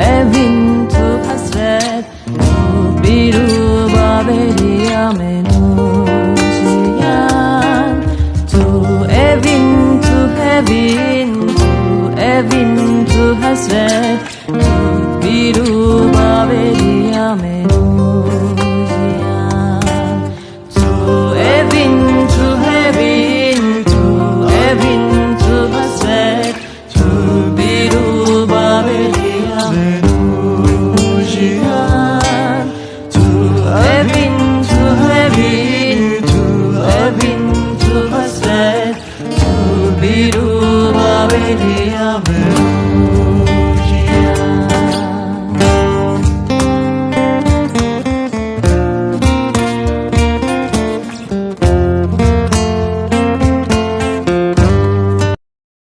heaven to hasret to biru heaven to heaven to heaven to hasret to biru തിരുമാവേലിയാവേ